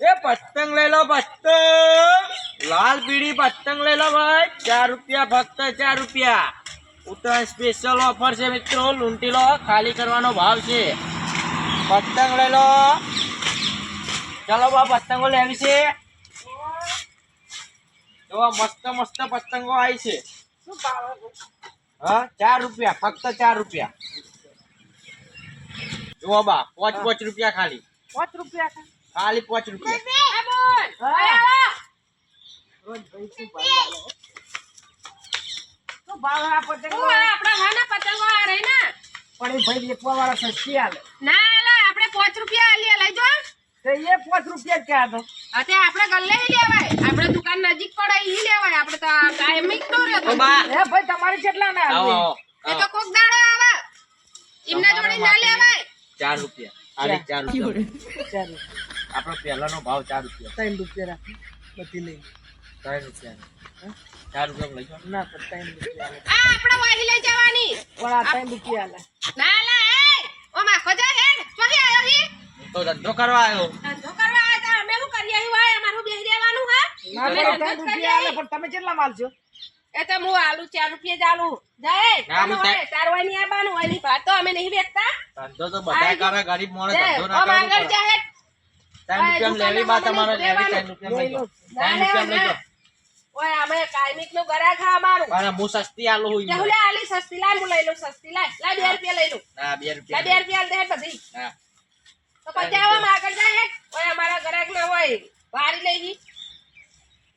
એ પતંગ લઈ લો પતંગ. લાલ પીળી પતંગ લઈ લો ભાઈ. ચાર રૂપિયા ફક્ત ચાર રૂપિયા. ઉત્તરાયણ સ્પેશિયલ ઓફર છે મિત્રો. લૂંટી લો ખાલી કરવાનો ભાવ છે. પતંગ લઈ લો. ચાલો બા પતંગો લેવી છે. જો મસ્ત મસ્ત પતંગો આવી છે? હા? ચાર રૂપિયા ફક્ત ચાર રૂપિયા. જુઓ બા પાંચ પાંચ રૂપિયા ખાલી. પાંચ રૂપિયા? ખાલી પાંચ રૂપિયા હા. રોજ ભાઈ શું આપણે આલે? શું ભાવ આ પતંગો? પણ એ ભાઈ વેચવા વાળા સસ્તી આલે તો જ ક્યાં ઓ બા એ ભાઈ તમારે કેટલા ના આવો? આવો આવો. તમારા માટે ચાર રૂપિયા આપણો પહેલાનો ભાવ ચાર રૂપિયા. ત્રણ રૂપિયા રાખો. બધી લઈ. ત્રણ રૂપિયા. ચાર રૂપિયા લઈ જાઓ. ના તો ત્રણ રૂપિયા આલે. પણ આ ત્રણ રૂપિયા આલે. હું! તો ધંધો કરવા આવ્યો ના તો ત્રણ રૂપિયા લે પણ તમે કેટલા માલ છો? એ તો હું આલુ ચાર રૂપિયા જ આલુ. જાય ચારવાની આવવાનું હોય, ની ની ભાત તો અમે નહીં વેચતા. ધંધો તો બધા કરે ગરીબ માણસ ધંધો ના આમ કરવો આગળ પડે. જાહેર ત્રણ રૂપિયા લેવી બા તમારે લેવી ત્રણ રૂપિયા લઈ ત્રણ રૂપિયા લઈ ઓય અમે કાયમિકનું ગ્રાહક હા અમારું? પણ હું સસ્તી આલું હું હું લે આલી સસ્તી લાય હું લઈ લઉં સસ્તી. લાય લાય બે રૂપિયા લઈ લઉં. ના બે લાય રૂપિયા બે રૂપિયા દે બધી. હા. તો પછી આવામાં આગળ જાય ઓય અમારા ગ્રાહક ના હોય. વારી લઈ જી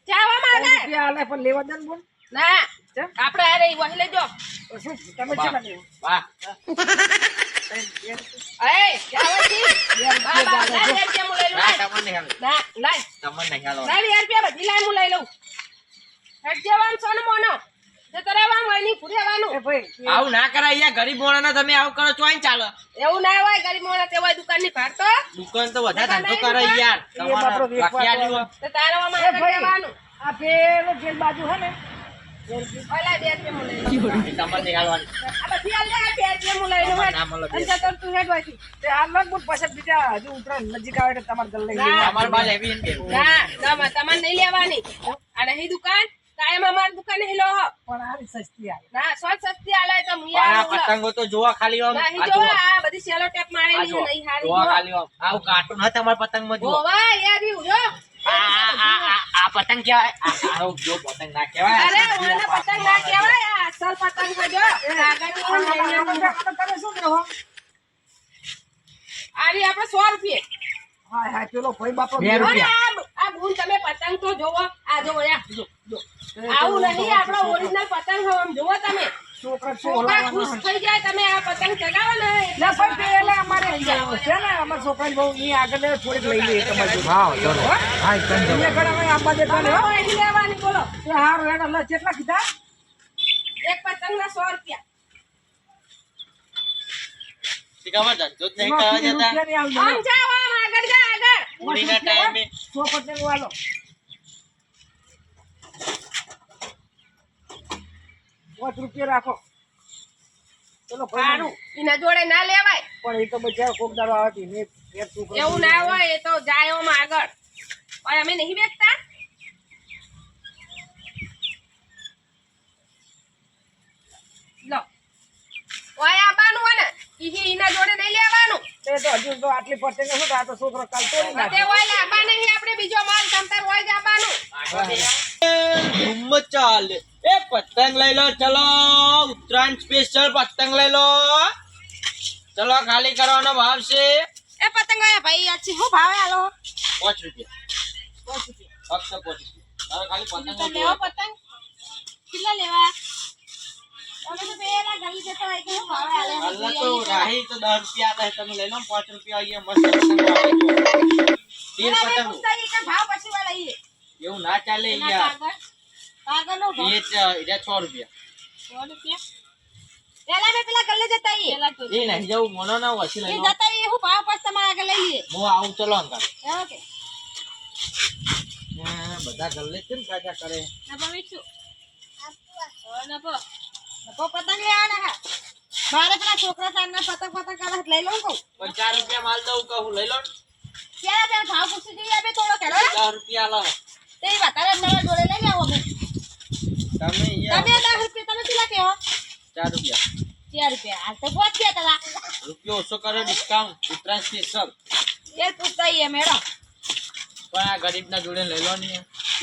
ચાવામાં રૂપિયા આલે પણ લેવા દે બોલ. ના ચમ. આપણે અરે વહી લેજો. તમે કેટલા લેવો? વાહ. એ જાવથી બા બા લાય બે નહીં હાલો ના લાય. તમને નહીં હાલો. લાય બે રૂપિયા બધી લાય હું લઈ લઉં. હેડ જવાનું સોનું મોનો. જતો રહેવાનું હોય નહીં ફૂરેવાનું એ ભાઈ આવું ના કરાય યાર ગરીબ માણસને તમે આવું કરો તો અહીં ચાલે. એવું ના હોય ગરીબ મોણા તે હોય દુકાનની ભાર તો. દુકાન તો બધા ધંધો કરે યાર. તમારે. તો આ પેલો જેલ બાજુ હે ને દુકાન કાયમ અમારી દુકાન હેલો પણ આ સસ્તી આવે ના સો સસ્તી આલે તો આલું. પતંગો તો જોવા ખાલી આમ આ જોવા. આ બધી સેલો ટેપ મારેલી નહીં હારી જોવા જોવો. ખાલી આમ. આવું કાર્ટૂન હતા અમારા પતંગમાં જુઓ. જોવા, યાર, જો. આ આ પતંગ કહેવાય. આ પતંગ ના કહેવાય. અરે ઓને પતંગ ના કહેવાય આ અસલ પતંગ છે જો. કાગળની આમાં- હોય ને આમાં- આમાં તમે શું કહો? આરી આપણે સો રૂપિયે. હા હા પેલો ભાઈ બાપરો બે રૂપિયા. આ આ ભૂલ તમે પતંગ તો જોવો. આ જોવો યા જો જો. આવું નહીં આપણો ઓરિજિનલ પતંગ આમ જોવો તમે. છોકરા શું છોકરા ઓલાવવાના ખુશ થઈ જાય તમે આ પતંગ ચગાવો ને. ના ભાઈ પેલા અમારે છે ને અમારા છોકરાને બહુ ઈ આગળ થોડીક લઈ લઈએ તમારી હા ચલો. હા? એકદમ ઈ અમે આંબા દેતા હો. તમારે લેવાની બોલો. એ હારું હેડો, લે, કેટલા કીધા? એક પતંગ ના સો રૂપિયા. શીખાવા ધંધો જ નહીં કરવા જતા આમ જાઓ આમ આગળ જા આગળ. હોળીના ટાઈમે. સો પતંગ વાલો પાંચ રૂપિયા રાખો. ચલો ભાઈ સારું. એના જોડે ના લેવાય. પણ એ તો બચાવ કોક દાડો આવે ને એવું ના હોય એ તો જાય આગળ. ઓય અમે નહીં વેચતા? લો. ઓય આબાનું હોય ને ઈ એના જોડે નહીં લેવાનું. તે તો હજુ તો આટલી પતંગ શું આ તો છોકરો કાલ તોડી નાખે. હોય ને આબા નહીં આપણે બીજો માલ તમતાર હોય જ આબાનું ધૂમ ચાલે. એ પતંગ લઈ લો ચલો ઉત્તરાયણ સ્પેશિયલ પતંગ લઈ લો ચલો ખાલી કરવાનો ભાવ છે એ પતંગ આયા ભાઈ આ છે શું ભાવે આલો પાંચ રૂપિયા ફક્ત પાંચ રૂપિયા હવે ખાલી પતંગ તો લેવો પતંગ કેટલા લેવા અમે તો પેલા ગલી જતા હોય કે શું ભાવે આલે અલ્લા તો રાહી તો દસ રૂપિયા આલે તમે લઈ લો ને પાંચ રૂપિયા અહીંયા મસ્ત પતંગ આવે છે. તેર પેલા બે પતંગ પૂછતા ઈ કે ભાવ પછી વાળા ઈ એવું ના ચાલે એના યાર કાગળ કાગળનો ભાવ એ જ- એ જ છ રૂપિયા સો રૂપિયા પેલા મેં પેલા ગલ્લે જતા ઈ એ નહીં જવું મોનો ના વસી એ લઈ લો જતા ઈ હું ભાવ પછી તમારા આગળ લઈ લઈએ હું આવું ચલો અંકલ એવો કે હા, બધા ગલ્લે કેમ કાચા કરે નફો વીચું ઓ નફો નફો પતંગ લેવાના હા મારે પેલા છોકરા સાંજના પતંગ પતંગ કરે લઈ લઉં કહું પણ ચાર રૂપિયા માલ દઉં કહું લઈ લો ને. ક્યારે પેલા ભાવ પૂછી જોઈએ બે થોડો દસ રૂપિયા લો તે વધારે તમારા જોડે લઈ આવો અમે. તમે તમે અહીંયા દસ રૂપિયા તમે કેટલા કહો? ચાર રૂપિયા. ચાર રૂપિયા. હાલ તો પાંચ છે તારા રૂપિયો ઓછો કર્યો ડિસ્કાઉન્ટ ઉત્તરાયણ સ્પેશિયલ એ પૂછતા ઈ એ મેડમ પણ આ ગરીબના જોડે લઈ લો ને.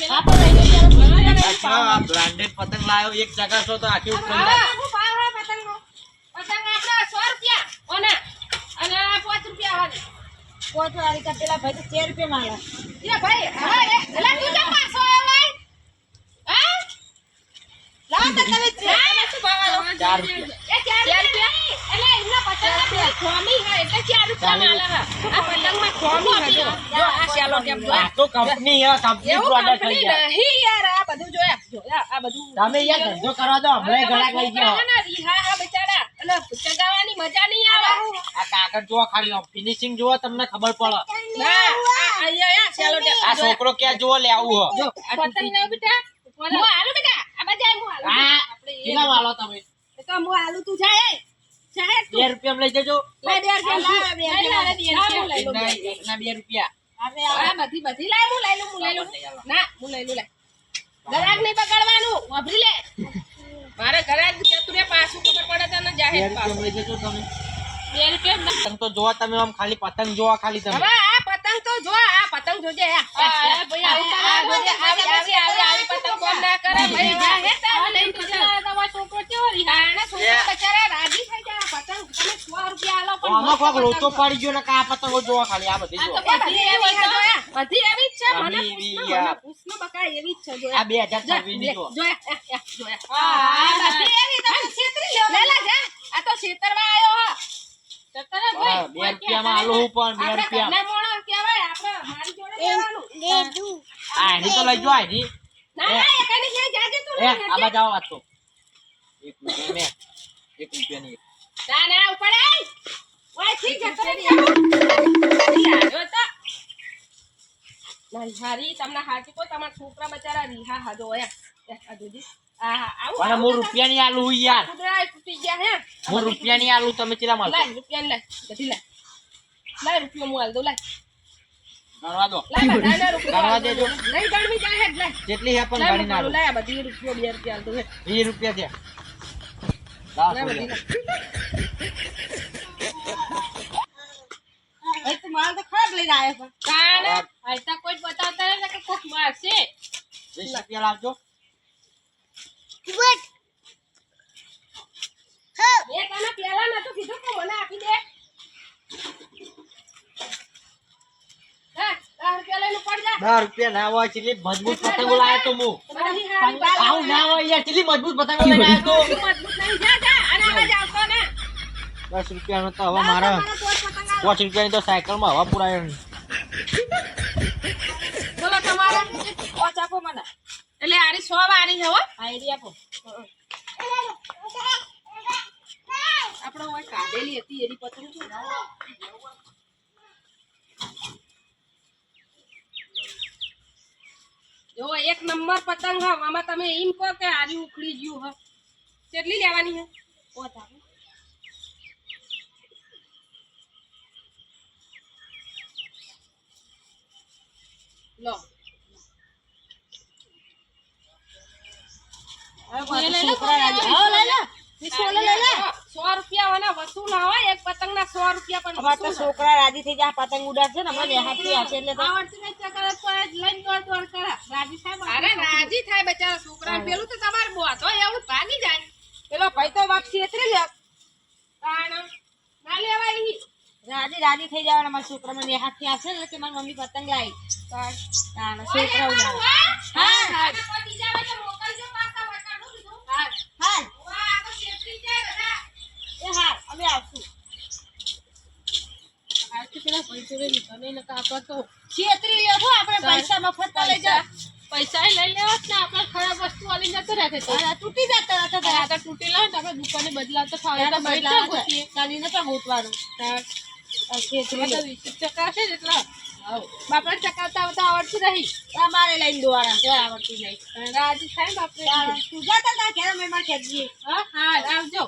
હા તો લઈ લો ચાલો. આ બ્રાન્ડેડ પતંગ લાવ્યો એક જગા છો તો આખી ઉત્તરાયણ હા, હું ભાવ હે પતંગનો? પતંગ આપણા સો રૂપિયા. ઓના. અને આ પાંચ રૂપિયા વાળી. પાંચ વાળી કા પેલા ભાઈ તો ચાર રૂપિયા માંગે એ ભાઈ, હવે એ- એલા તું કેમ પાછો આવ્યો ભાઈ? હા? લાવો તો તમે યાર, ધંધો કરવા દો હમણાં ગળા લઈ ગયો. મજા નહીં આવે. આ કાગળ જુઓ ખાલી ફિનિશિંગ જુઓ તમને ખબર પડે. આ. છોકરો ક્યાં જુઓ લે આવું પતંગ બેટા? હું હાલું બેટા. આ બાજુ આય, હું હાલું. આ કેટલા વાલો તમે તો હું હાલું, તું જાય, એ. જાય તું. બે રૂપિયા લઈ જજો બે રૂપિયા, બે લાય, લાય, બે રૂપિયા. હું રૂપિયા હવે આ બધી બધી લાય, હું લઈ લઉં, હું લઈ લઉં. ના, હું લઈ લઉં, લાય. ગરાગ નહીં બગાડવાનું, વાપરી લે. મારે ગરાગ જતું રે, પાછું ખબર પડે તને જાહેર પાછું. લઈ જજો તમે બે રૂપિયા. પતંગ તો જોવા તમે આમ ખાલી પતંગ જોવા ખાલી તમે હવે આ પતંગ તો જોવા આ પતંગ જોજે આ. ભાઈ આવી આ આમાં કોક લોચો પડી ગયો ને કા પતંગો જોવા ખાલી આ બધી તો બધી એવી છે જોયા. બધી એવી જ છે મને પૂછનો, યાર. મને પૂછનો બકા એવી જ છે આ જોયા. બે હજાર જા, છવ્વીસ લે, ની જો જોયા, આ, આ, જોયા. આ બધી એવી તમે છેતરી લ્યો. લે, લે, જા. આ તો છેતરવા આયો હો. છેતરે ભાઈ. હા, રૂપિયામાં આલુ પણ બે રૂપિયા ઘરના માણસ કહેવાય, આપણે મારી જોડે કહેવાનું. આ હેડી તો લઈ જો ના, ના, એ કઈ એ નહીં, આ જાજે. બાજુ આવો વાત તો એક રૂપિયા મે એક રૂપિયા ની ના, ના, ઉપડે ઓય, ઠીક છે, જાઓ. આવ્યો તો. ના, હારી, તમને હાચી કો તમારા છોકરા બચારા રીહા હાજો. એ, આ જોજી. પણ હું તો રૂપિયાની આલુ યાર કુતરા તૂટી ગયા હે રૂપિયાની આલુ તમે ચેલા લાય રૂપિયા લાય બધી લાય લાય રૂપિયા હું આલ દઉં લાય ગણવા દો. ગણવા. દેજો. નહીં ગણવી જાય લાય જેટલી હે પણ આલુ લાય આ બધી રૂપિયો બે રૂપિયા હાલ દઉં હેડ. વીસ રૂપિયા બધી છોડ્યા. લાય. ભાઈ તું માલ તો ખરાબ લઈને આવ્યો પણ કાને આયતા કોઈ જ બતાવતા નથી કે કોક મારશે વીસ રૂપિયા લાવજો મેં તને પહેલા નતું કીધું કે મને આપી દે હા, દસ રૂપિયા લઈને પડ જા. દસ રૂપિયા ના હોય ચીલી મજબૂત પતંગો લાવ્યો તો હું આવું ના હોય યાર કેટલી મજબૂત પતંગો લઈને તો. મજબૂત નહીં જા જા. અને આવા જ આવતો ને. દસ રૂપિયાનો તો હવે મારે. પાંચ રૂપિયાની તો સાયકલમાં હવા પુરાય બોલો તમારે? પાંચ આપો મને. એટલે આરી સો વારી છે હો આપો. આપણે કાઢેલી હતી એની પતંગ છે જો એક નંબર પતંગ હો આમાં તમે એમ કહો કે આરી ઉખડી ગયું હો કેટલી લેવાની હે? આપો. લો. છોકરા રાજી થઈ જાય પતંગ ઉડાડશે ને એટલે આવડતું આજ લઈને દોડ દોડ કરે. રાજી થાય અરે રાજી થાય બચારા છોકરા પેલું તો તમારે બોત એવું ભાગી જાય. પેલો ભાઈ તો વાપસી એતરી લે તાણ ના લેવાય ઈ. રાજી રાજી થઈ જવાના. મારા છોકરા મને હાથી હશે ને કે મારી મમ્મી પતંગ લાવી. તાણ. છોકરા હા? બીજા તો મોકલજો પાછા વટાણું કીધું. હા. હા ઓય, આ તો છેતરી જાય બધા. એ હા અમે આવશું આથી પેલા પૈસો લઈ લીધો નહીં નકર આપણે તો છેતરી લ્યો આપણે પૈસા મફત લઈ જાઓ પૈસા લઈ લેવા ને આપણે ખરાબ વસ્તુ વાલી જતો રહે તૂટી જતા હતા અને તો તૂટેલા હોય તો આપણે દુકાને બદલાવતો ફાવે બદલાવ બદલાવ ગોતીએ. ગોતવાનું. તાણ. આ છેતરી એમાં તો લ્યો. વીસ ટકા છે જ એટલા. બાપડા ચકાવતા આવતા આવડતું નહીં અમારે લઈને દોવાના. તો આવડતું નહીં રાજી થાય બાપરે તાણ તું જાતા તા ઘેરમાં ખેંચીએ? હા હા આવજો.